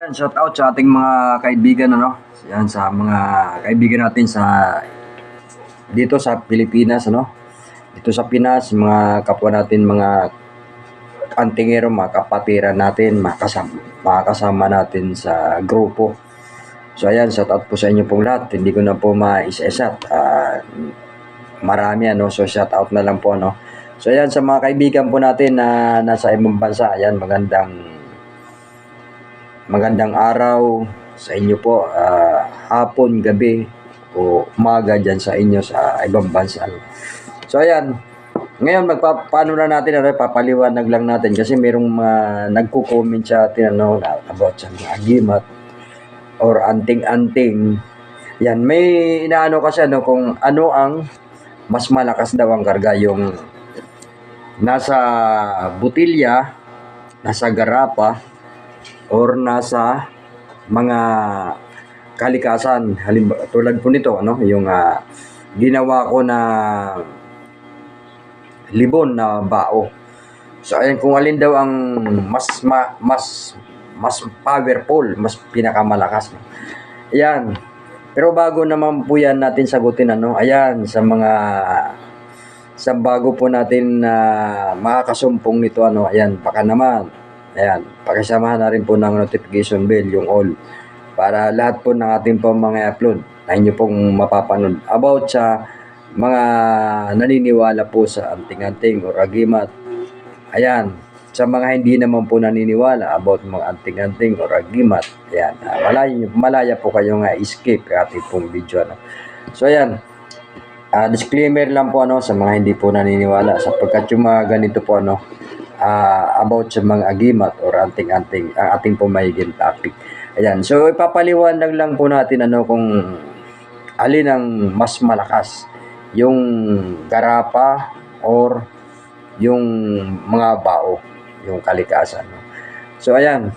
Yan, shout out sa ating mga kaibigan ano. Yan sa mga kaibigan natin sa dito sa Pilipinas ano. Dito sa Pinas, mga kapwa natin mga antingero, mga kapatiran natin, mga kasama, mga kasama natin sa grupo. So ayan, shout out po sa inyo pong lahat. Hindi ko na po ma-isa-isat. Ah, marami ano, so shout out na lang po ano. So ayan, sa mga kaibigan po natin na nasa ibang bansa, ayan, magandang magandang araw sa inyo po, ah, hapon, gabi, o umaga dyan sa inyo sa ibang bansa. So ayan, ngayon magpapaano na natin, ano, papaliwanag lang natin kasi merong mga nagko-comment sa atin ano, about sa mga agimat or anting-anting. Yan, may inaano kasi ano kung ano ang mas malakas daw ang karga yung nasa butilya, nasa garapa, or nasa mga kalikasan. Halimbawa, tulad po nito, ano, yung ah, ginawa ko na libon na bao. So ayan kung alin daw ang mas ma, mas mas powerful, mas pinakamalakas. Ayan. Pero bago naman po yan natin sagutin ano, ayan sa mga sa bago po natin na makakasumpong nito ano, ayan, baka naman Ayan, pakisamahan na rin po ng notification bell, yung all. Para lahat po ng ating po mga upload na inyo pong mapapanood. About sa mga naniniwala po sa anting-anting or agimat. Ayan, sa mga hindi naman po naniniwala about mga anting-anting or agimat. Ayan, ah, malaya, malaya po kayo nga escape ating pong video. Ano. So ayan, Ah, disclaimer lang po ano sa mga hindi po naniniwala sapagkat yung mga ganito po ano ah, about sa mga agimat or anting-anting ang ating po mahiging topic. Ayan. So ipapaliwanag lang po natin ano kung alin ang mas malakas yung garapa or yung mga bao, yung kalikasan. No? So ayan.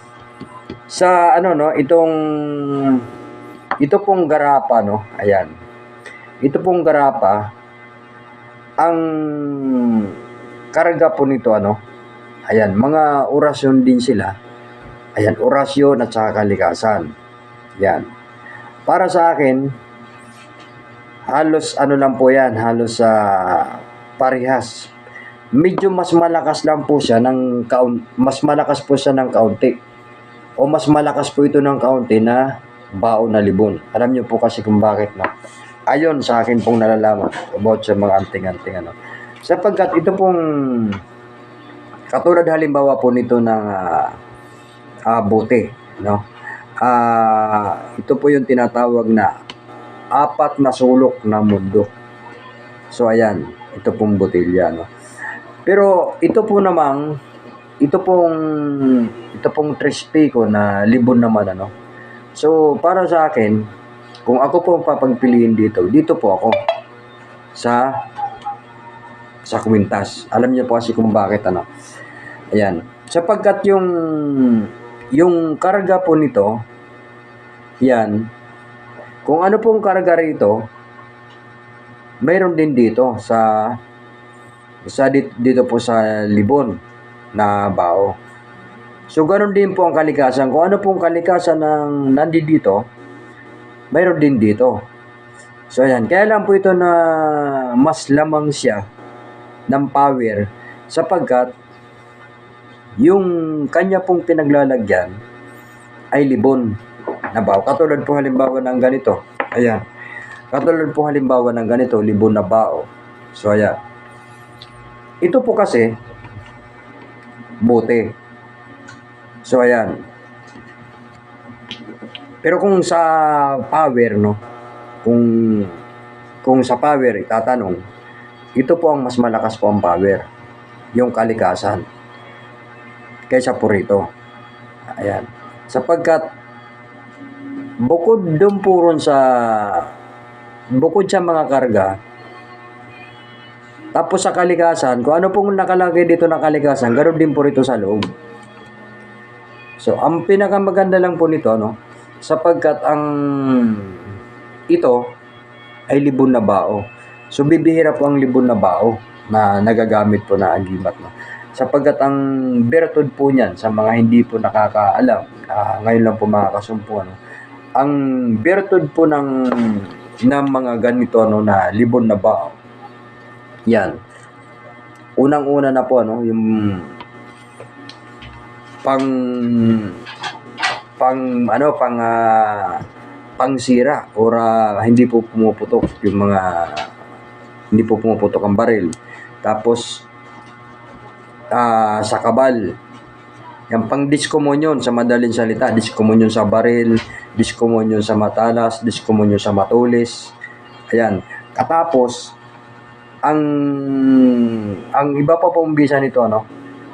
Sa ano no, itong ito pong garapa no, ayan ito pong garapa, ang karga po nito ano, ayan, mga orasyon din sila. Ayan, orasyon at saka kalikasan. Yan. Para sa akin, halos ano lang po yan, halos sa parehas. Medyo mas malakas lang po siya ng kaun mas malakas po siya ng kaunti. O mas malakas po ito ng kaunti na bao na libon. Alam niyo po kasi kung bakit na ayon sa akin pong nalalaman about sa mga anting-anting ano. Sapagkat ito pong katulad halimbawa po nito ng ah, ah, bote, no? Ah, ito po yung tinatawag na apat na sulok na mundo. So ayan, ito pong botilya, no? Pero ito po namang ito pong ito pong trispico na libon naman ano. So para sa akin, kung ako po ang papagpiliin dito, dito po ako sa sa kwintas. Alam niyo po kasi kung bakit ano. Ayan. Sapagkat yung yung karga po nito, yan, kung ano pong karga rito, mayroon din dito sa sa dito, dito po sa libon na bao. So, ganun din po ang kalikasan. Kung ano pong kalikasan ng nandito, mayroon din dito. So, ayan. Kaya lang po ito na mas lamang siya ng power sapagkat yung kanya pong pinaglalagyan ay libon na bao. Katulad po halimbawa ng ganito. Ayan. Katulad po halimbawa ng ganito, libon na bao. So, ayan. Ito po kasi, bote. So, ayan. Pero kung sa power, no? Kung kung sa power itatanong, ito po ang mas malakas po ang power. Yung kalikasan. Kaysa po rito. Ayan. Sapagkat bukod doon po ron sa bukod sa mga karga, tapos sa kalikasan, kung ano pong nakalagay dito na kalikasan, ganoon din po rito sa loob. So, ang pinakamaganda lang po nito, no, sapagkat ang ito ay libon na bao. So, bibihira po ang libon na bao na nagagamit po na agimat. No. Sapagkat ang bertud po niyan sa mga hindi po nakakaalam ah, ngayon lang po makakasumpo ano. Ang virtud po ng ng mga ganito ano na libon na bao. Yan. Unang-una na po ano, yung pang pang ano pang ah, pangsira or ah, hindi po pumuputok yung mga hindi po pumuputok ang baril. Tapos ah, sa kabal yung pang diskomunyon sa madaling salita, diskomunyon sa baril, diskomunyon sa matalas, diskomunyon sa matulis. Ayan. Katapos, ang ang iba pa pong bisa nito, ano?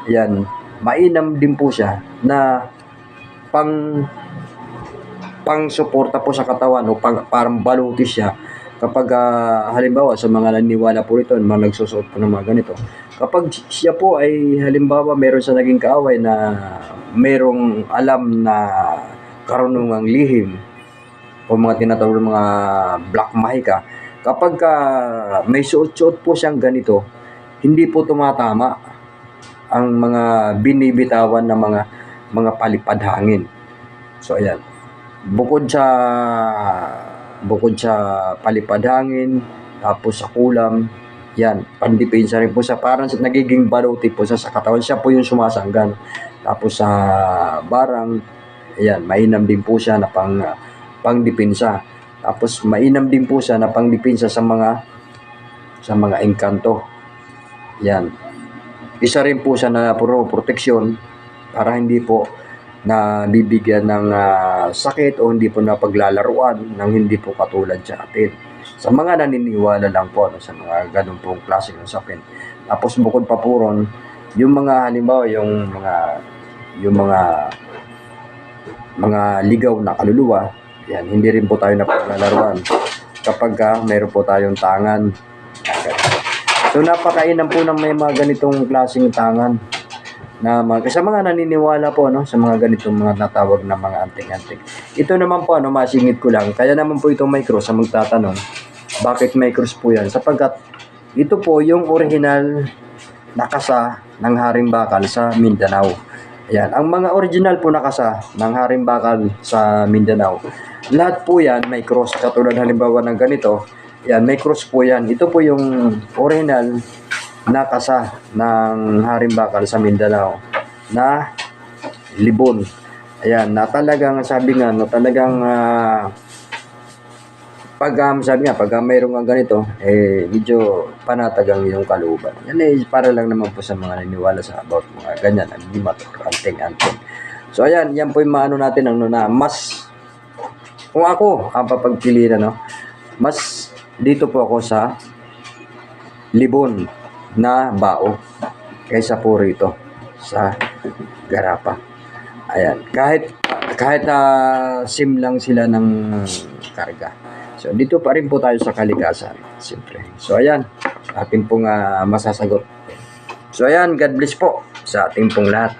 Ayan. Mainam din po siya na pang pang suporta po sa katawan o pang, parang balutis siya kapag ah, halimbawa sa mga naniniwala po ito, mga nagsusuot po ng mga ganito, kapag siya po ay halimbawa meron sa naging kaaway na merong alam na karunungang lihim o mga tinatawag mga black mahika, kapag ah, may suot-suot po siyang ganito, hindi po tumatama ang mga binibitawan ng mga mga palipad hangin. So ayan. Bukod sa bukod sa palipad hangin, tapos sa kulam, yan, pandepensa rin po sa parang nagiging baluti po sa, sa katawan. Siya po yung sumasanggan. Tapos sa barang, ayan, mainam din po siya na pang pangdepensa. Tapos mainam din po siya na pangdepensa sa mga sa mga engkanto. Yan. Isa rin po siya na puro proteksyon para hindi po na bibigyan ng ah, sakit o hindi po na paglalaruan ng hindi po katulad sa atin. Sa mga naniniwala lang po no, sa mga ganun pong klase ng sapin. Tapos bukod pa po ron, yung mga halimbawa yung mga yung mga mga ligaw na kaluluwa, yan, hindi rin po tayo napaglalaruan. Kapag ka, meron po tayong tangan. So napakainam po ng may mga ganitong klaseng tangan na mga, sa mga naniniwala po no sa mga ganitong mga natawag na mga anting-anting. Ito naman po ano masingit ko lang. Kaya naman po itong may cross sa magtatanong bakit may cross po yan sapagkat ito po yung original na kasa ng Haring Bakal sa Mindanao. Ayan, ang mga original po na kasa ng Haring Bakal sa Mindanao. Lahat po yan may cross katulad halimbawa ng ganito. Yan, may cross po yan. Ito po yung original na kasa ng Haring Bakal sa Mindanao na libon. Ayan, na talagang sabi nga, no, talagang ah, pag um, sabi nga, pag um, mayroong nga ganito, eh, medyo panatag ang iyong kalooban. Yan eh, para lang naman po sa mga naniniwala sa about mga ganyan, ang limat, anting-anting. So, ayan, yan po yung maano natin, ang na, mas, kung ako, ang papagpiliin, ano, mas dito po ako sa libon na bao kaysa po rito sa garapa. Ayan, kahit kahit na sim lang sila ng karga. So dito pa rin po tayo sa kalikasan, siyempre. So ayan, ating pong ah, masasagot. So ayan, God bless po sa ating pong lahat.